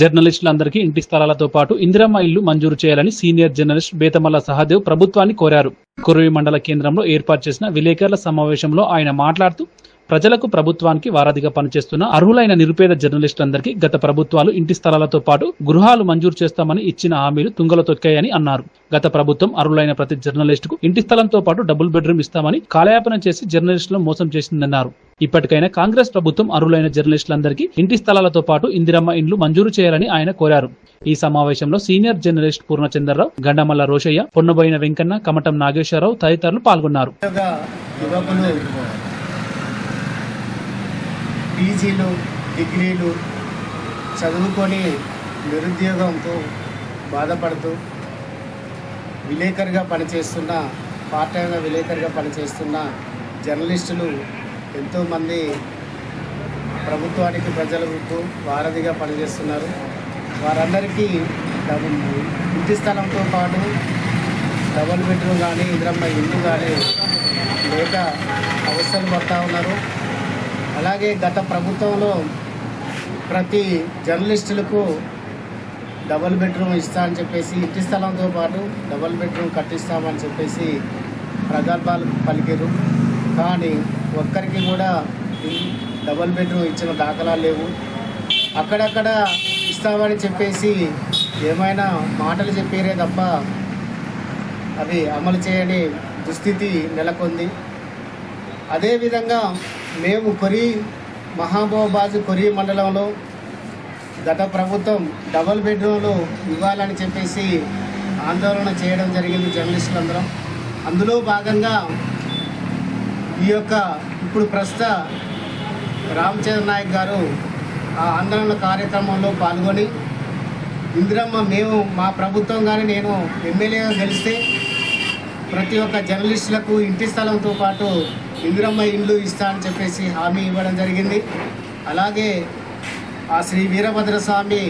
జర్నలిస్టులందరికీ ఇంటి స్థలాలతో పాటు ఇందిరమ్మ ఇల్లు మంజూరు చేయాలని సీనియర్ జర్నలిస్ట్ బేతమల్ల సహదేవ్ ప్రభుత్వాన్ని కోరారు. కురవి మండల కేంద్రంలో ఏర్పాటు చేసిన విలేకరుల సమావేశంలో ఆయన మాట్లాడుతూ ప్రజలకు ప్రభుత్వానికి వారధిగా పనిచేస్తున్న అర్హులైన నిరుపేద జర్నలిస్టులందరికీ గత ప్రభుత్వాలు ఇంటి స్థలాలతో పాటు గృహాలు మంజూరు చేస్తామని ఇచ్చిన హామీలు తుంగలో తొక్కాయని అన్నారు. గత ప్రభుత్వం అర్హులైన ప్రతి జర్నలిస్టుకు ఇంటి స్థలంతో పాటు డబుల్ బెడ్రూమ్ ఇస్తామని కాలయాపన చేసి జర్నలిస్టులను మోసం చేసిందన్నారు. ఇప్పటికైనా కాంగ్రెస్ ప్రభుత్వం అర్హులైన జర్నలిస్టులందరికీ ఇంటి స్థలాలతో పాటు ఇందిరమ్మ ఇండ్లు మంజూరు చేయాలని ఆయన కోరారు. ఈ సమావేశంలో సీనియర్ జర్నలిస్ట్ పూర్ణచంద్రరావు గండమల్ల రోషయ్య పొన్నబోయిన వెంకన్న కమటం నాగేశ్వరరావు తదితరులు పాల్గొన్నారు. పీజీలు డిగ్రీలు చదువుకొని నిరుద్యోగంతో బాధపడుతూ విలేకరిగా పనిచేస్తున్న పార్ట్ టైంగా విలేకరిగా పనిచేస్తున్న జర్నలిస్టులు ఎంతోమంది ప్రభుత్వానికి ప్రజలకు వారధిగా పనిచేస్తున్నారు. వారందరికీ డబుల్ ఇంటి స్థలంతో పాటు డబుల్ బెడ్రూమ్ కానీ ఇంద్రమ్మ ఇల్లు కానీ లేక అవసరం పడతా ఉన్నారు. అలాగే గత ప్రభుత్వంలో ప్రతి జర్నలిస్టులకు డబుల్ బెడ్రూమ్ ఇస్తా అని చెప్పేసి ఇంటి స్థలంతో పాటు డబుల్ బెడ్రూమ్ కట్టిస్తామని చెప్పేసి ప్రగల్భాలు పలికిరు. కానీ ఒక్కరికి కూడా డబల్ బెడ్రూమ్ ఇచ్చిన దాఖలాలు లేవు. అక్కడక్కడ ఇస్తామని చెప్పేసి ఏమైనా మాటలు చెప్పారే తప్ప అవి అమలు చేయని దుస్థితి నెలకొంది. అదేవిధంగా మేము కొరి మహాబోబాజు కొరి మండలంలో గత ప్రభుత్వం డబుల్ బెడ్రూమ్లు ఇవ్వాలని చెప్పేసి ఆందోళన చేయడం జరిగింది జర్నలిస్టులందరం. అందులో భాగంగా ఈ యొక్క ఇప్పుడు ప్రస్తుత రామచంద్ర నాయక్ గారు ఆ ఆందోళన కార్యక్రమంలో పాల్గొని ఇందిరమ్మ మేము మా ప్రభుత్వం కానీ నేను ఎమ్మెల్యేగా గెలిస్తే ప్రతి ఒక్క జర్నలిస్టులకు ఇంటి స్థలంతో పాటు ఇందిరమ్మ ఇల్లు ఇస్తా అని చెప్పేసి హామీ ఇవ్వడం జరిగింది. అలాగే ఆ శ్రీ వీరభద్ర స్వామి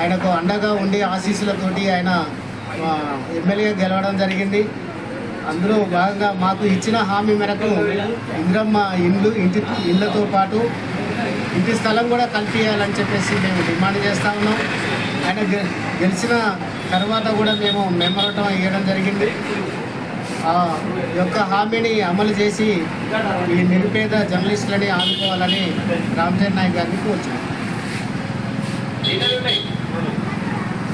ఆయనకు అండగా ఉండి ఆశీస్సులతోటి ఆయన ఎమ్మెల్యే ఎమ్మెల్యేగా గెలవడం జరిగింది. అందులో భాగంగా మాకు ఇచ్చిన హామీ మేరకు ఇంద్రమ్మ ఇండ్లు ఇంటి ఇళ్ళతో పాటు ఇంటి స్థలం కూడా కల్పించాలని చెప్పేసి మేము డిమాండ్ చేస్తా ఉన్నాం. ఆయన గె- గెలిచిన తర్వాత కూడా మేము మెమరటం ఇవ్వడం జరిగింది. ఆ యొక్క హామీని అమలు చేసి ఈ నిరుపేద జర్నలిస్టులని ఆదుకోవాలని రామచంద్ర నాయక్ గారిని కోరుచున్నాం.